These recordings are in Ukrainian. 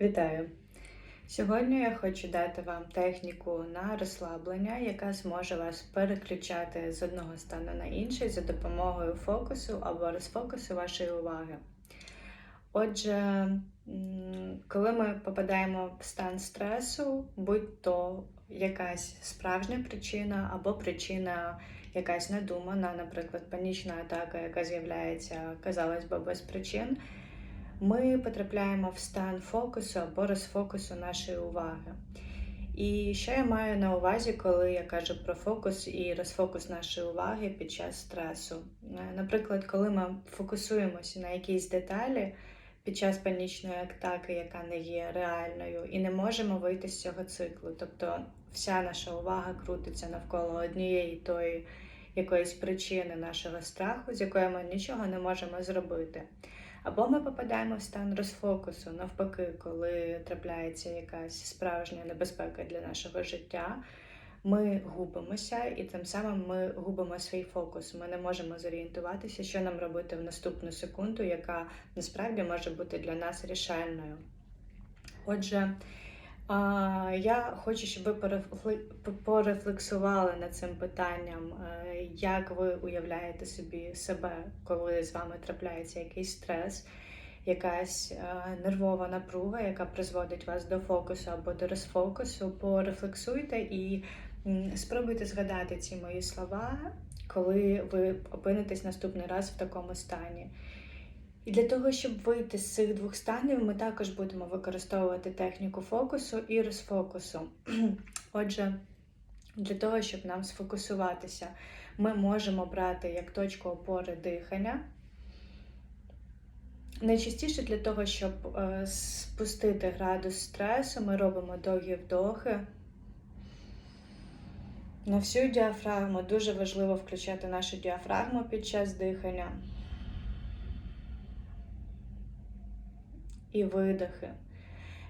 Вітаю! Сьогодні я хочу дати вам техніку на розслаблення, яка зможе вас переключати з одного стану на інший за допомогою фокусу або розфокусу вашої уваги. Отже, коли ми попадаємо в стан стресу, будь то якась справжня причина або причина якась надумана, наприклад, панічна атака, яка з'являється, казалось би, без причин ми потрапляємо в стан фокусу або розфокусу нашої уваги. І що я маю на увазі, коли я кажу про фокус і розфокус нашої уваги під час стресу? Е, Наприклад, коли ми фокусуємося на якійсь деталі під час панічної атаки, яка не є реальною, і не можемо вийти з цього циклу. Тобто вся наша увага крутиться навколо однієї тої якоїсь причини нашого страху, з якою ми нічого не можемо зробити. Або ми попадаємо в стан розфокусу, навпаки, коли трапляється якась справжня небезпека для нашого життя, ми губимося, і тим самим ми губимо свій фокус. Ми не можемо зорієнтуватися, що нам робити в наступну секунду, яка насправді може бути для нас рішальною. Отже, Я хочу, щоб ви порефлексували над цим питанням, е, як ви уявляєте собі себе, коли з вами трапляється якийсь стрес, якась е, нервова напруга, яка призводить вас до фокусу або до розфокусу. Порефлексуйте і спробуйте згадати ці мої слова, коли ви опинитесь наступний раз в такому стані. І для того, щоб вийти з цих двох станів, ми також будемо використовувати техніку фокусу і розфокусу. Отже, для того, щоб нам сфокусуватися, ми можемо брати як точку опори дихання. Найчастіше для того, щоб е, спустити градус стресу, ми робимо довгі вдохи. На всю діафрагму дуже важливо включати нашу діафрагму під час дихання. І видихи.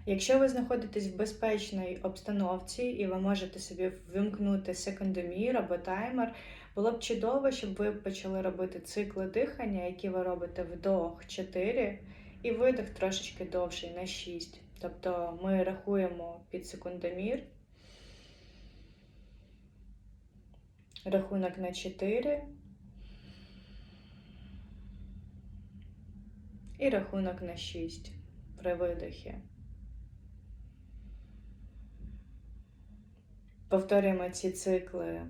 Якщо ви знаходитесь в безпечній обстановці і ви можете собі вимкнути секундомір або таймер, було б чудово, щоб ви почали робити цикли дихання, які ви робите вдох 4 і видих трошечки довший на 6. Тобто ми рахуємо під секундомір. Рахунок на 4. І рахунок на 6 при видихі. Повторюємо ці цикли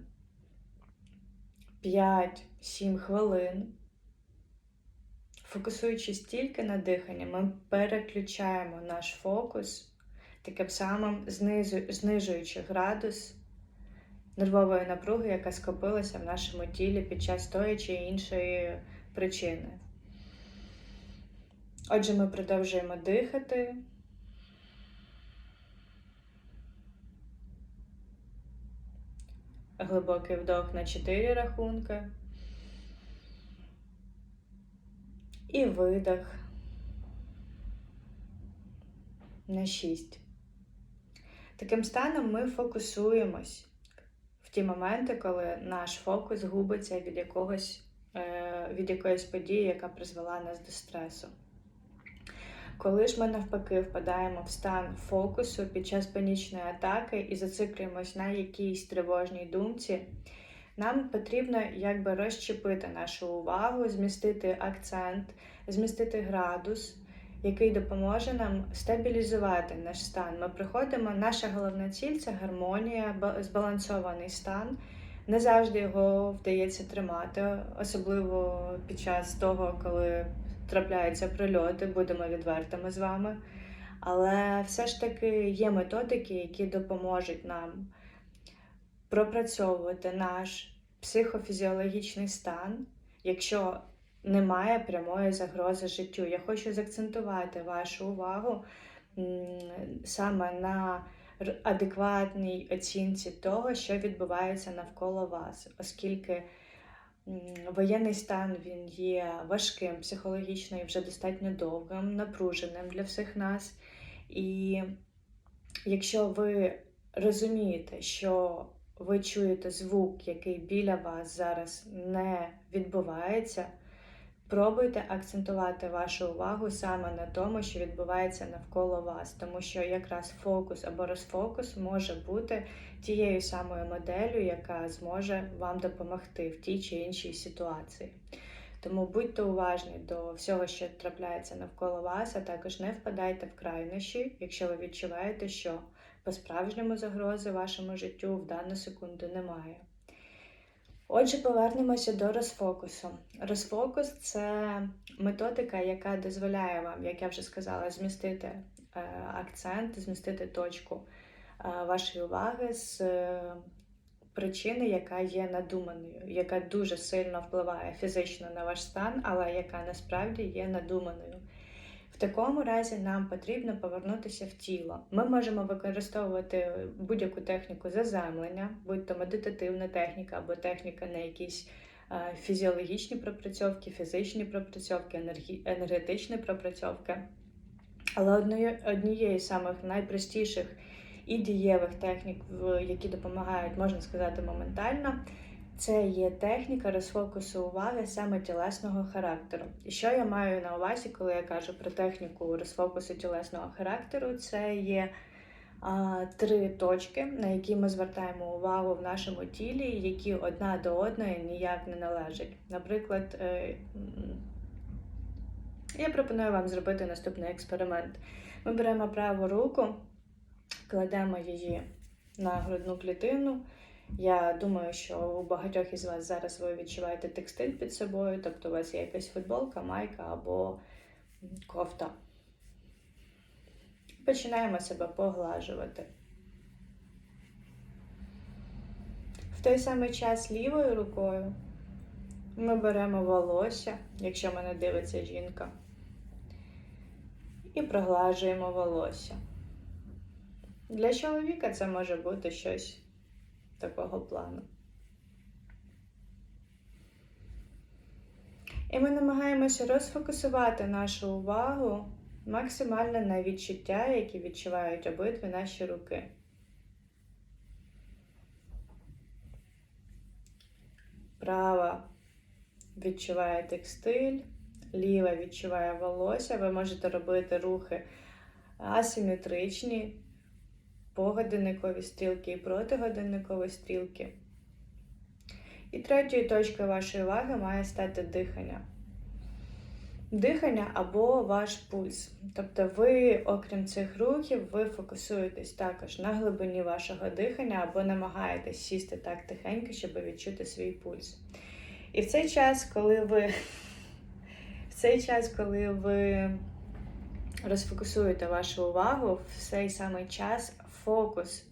5-7 хвилин. Фокусуючись тільки на диханні, ми переключаємо наш фокус, таким самим знижуючи градус нервової напруги, яка скопилася в нашому тілі під час тої чи іншої причини. Отже, ми продовжуємо дихати. Глибокий вдох на 4 рахунки. І видох на 6. Таким станом ми фокусуємось в ті моменти, коли наш фокус губиться від якогось, е, від якоїсь події, яка призвела нас до стресу. Коли ж ми навпаки впадаємо в стан фокусу під час панічної атаки і зациклюємось на якійсь тривожній думці, нам потрібно якби розчепити нашу увагу, змістити акцент, змістити градус, який допоможе нам стабілізувати наш стан. Ми приходимо, наша головна ціль це гармонія, збалансований стан. Не завжди його вдається тримати, особливо під час того, коли трапляються прильоти, будемо відвертими з вами. Але все ж таки є методики, які допоможуть нам пропрацьовувати наш психофізіологічний стан, якщо немає прямої загрози життю. Я хочу заакцентувати вашу увагу саме на адекватній оцінці того, що відбувається навколо вас, оскільки воєнний стан він є важким психологічно і вже достатньо довгим, напруженим для всіх нас. І якщо ви розумієте, що ви чуєте звук, який біля вас зараз не відбувається, Пробуйте акцентувати вашу увагу саме на тому, що відбувається навколо вас, тому що якраз фокус або розфокус може бути тією самою моделлю, яка зможе вам допомогти в тій чи іншій ситуації. Тому будьте уважні до всього, що трапляється навколо вас, а також не впадайте в крайнощі, якщо ви відчуваєте, що по-справжньому загрози вашому життю в дану секунду немає. Отже, повернемося до розфокусу. Розфокус це методика, яка дозволяє вам, як я вже сказала, змістити е, акцент, змістити точку е, вашої уваги з е, причини, яка є надуманою, яка дуже сильно впливає фізично на ваш стан, але яка насправді є надуманою. В такому разі нам потрібно повернутися в тіло. Ми можемо використовувати будь-яку техніку заземлення, будь то медитативна техніка або техніка на якісь е, фізіологічні пропрацьовки, фізичні пропрацьовки, енергі... енергетичні пропрацьовки. Але однією з самих найпростіших і дієвих технік, які допомагають, можна сказати, моментально, це є техніка розфокусу уваги саме тілесного характеру. І що я маю на увазі, коли я кажу про техніку розфокусу тілесного характеру, це є а, три точки, на які ми звертаємо увагу в нашому тілі, які одна до одної ніяк не належать. Наприклад, е, я пропоную вам зробити наступний експеримент. Ми беремо праву руку, кладемо її на грудну клітину. Я думаю, що у багатьох із вас зараз ви відчуваєте текстиль під собою, тобто у вас є якась футболка, майка або кофта. Починаємо себе поглажувати. В той самий час лівою рукою ми беремо волосся, якщо мене дивиться жінка, і проглажуємо волосся. Для чоловіка це може бути щось такого плану. І ми намагаємося розфокусувати нашу увагу максимально на відчуття, які відчувають обидві наші руки. Права відчуває текстиль, ліва відчуває волосся. Ви можете робити рухи асиметричні, погодинникові стрілки і протигодинникові стрілки. І третьою точкою вашої уваги має стати дихання. Дихання або ваш пульс. Тобто ви, окрім цих рухів, ви фокусуєтесь також на глибині вашого дихання або намагаєтесь сісти так тихенько, щоб відчути свій пульс. І в цей час, коли ви в цей час, коли ви розфокусуєте вашу увагу, в цей самий час фокус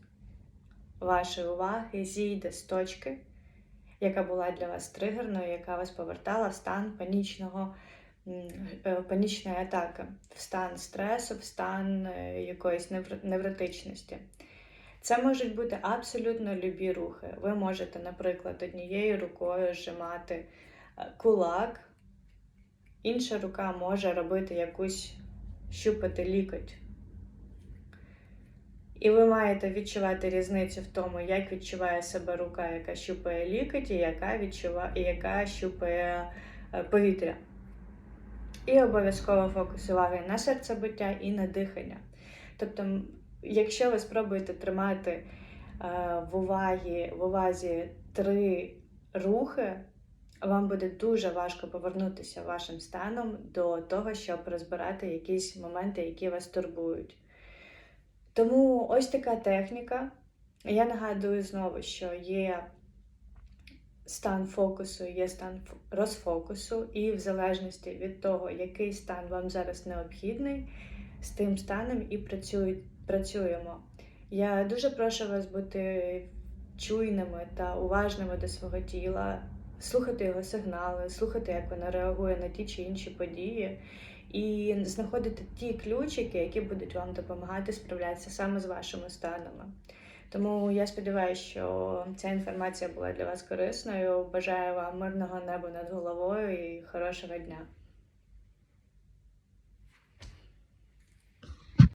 вашої уваги зійде з точки, яка була для вас тригерною, яка вас повертала в стан панічного, е, панічної атаки, в стан стресу, в стан е, якоїсь невротичності. Це можуть бути абсолютно любі рухи. Ви можете, наприклад, однією рукою зжимати е, кулак, інша рука може робити якусь щупати лікоть. І ви маєте відчувати різницю в тому, як відчуває себе рука, яка щупає лікоть, і яка відчуває, яка щупає е, повітря. І обов'язково фокус уваги на серцебиття і на дихання. Тобто, якщо ви спробуєте тримати е, в увазі, в увазі три рухи, вам буде дуже важко повернутися вашим станом до того, щоб розбирати якісь моменти, які вас турбують. Тому ось така техніка. Я нагадую знову, що є стан фокусу, є стан розфокусу, і в залежності від того, який стан вам зараз необхідний, з тим станом і працюємо. Я дуже прошу вас бути чуйними та уважними до свого тіла, слухати його сигнали, слухати, як воно реагує на ті чи інші події і знаходити ті ключики, які будуть вам допомагати справлятися саме з вашими станами. Тому я сподіваюся, що ця інформація була для вас корисною. Бажаю вам мирного неба над головою і хорошого дня.